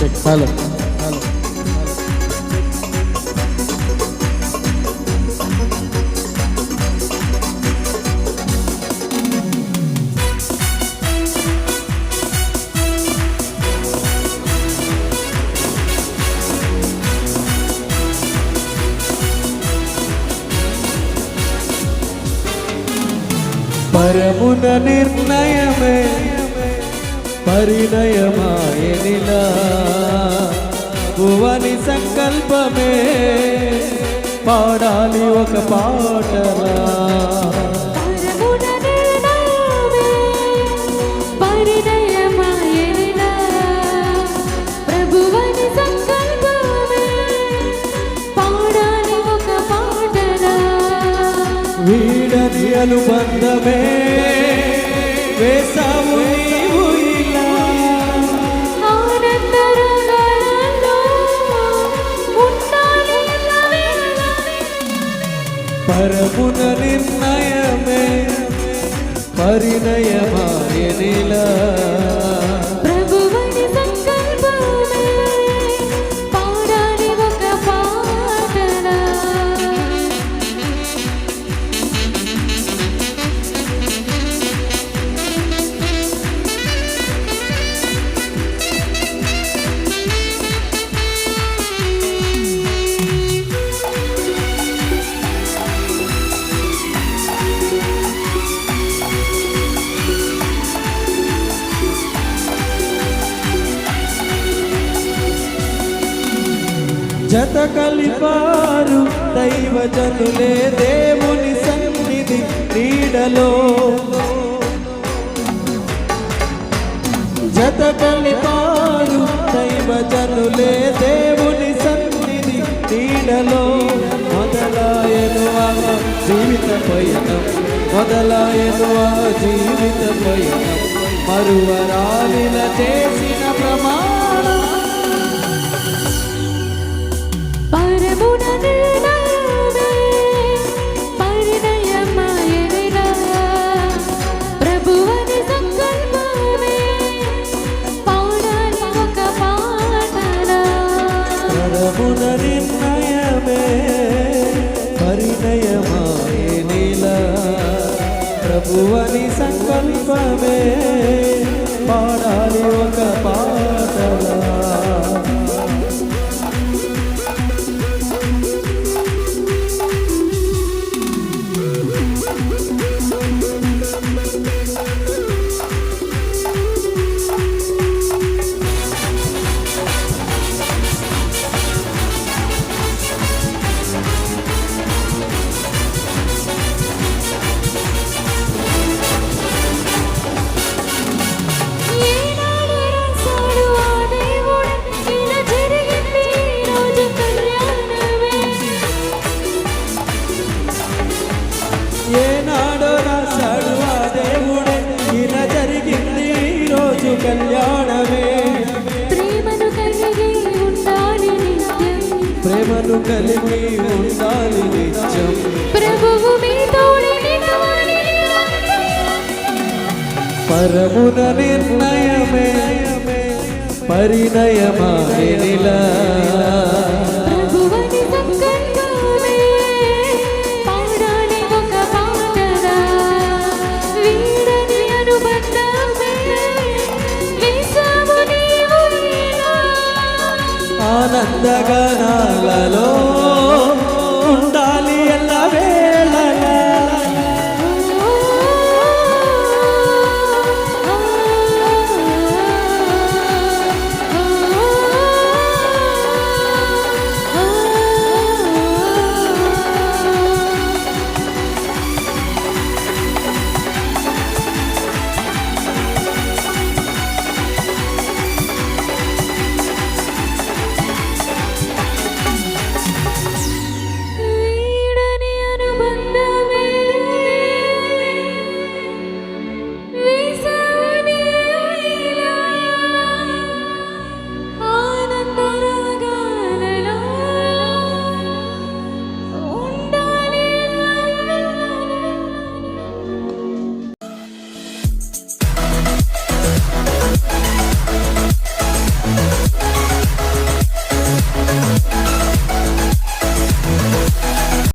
Sick. Halo. Para muda nirnaya me పరిణయమాయనిలా. భువని సంకల్పమే పాడాలి ఒక పాటలా పరమున నిర్ణయమే పరిణయమాయెనిలా. ಪರಮುನ ನಿರ್ಣಯ ಮೇ ಪರಿಣಯ ಮಾಯನಿಲ జత కలిపారు దైవజనులే దేవుని సన్నిధి క్రీడలో. జత కలిపారు దైవజనులే దేవుని సన్నిధి క్రీడలో. మొదలాయను జీవిత పయనం మొదలాయను జీవిత పయనం. మరువరాలిన చేసిన ప్రమాణం పరమున నిర్ణయమే పరిణయమాయనిలా ప్రభువని సంకల్పమే పాడాలి ఒక പരമുന നിർണയമേ പരിണയമായ നില. عندك نغللون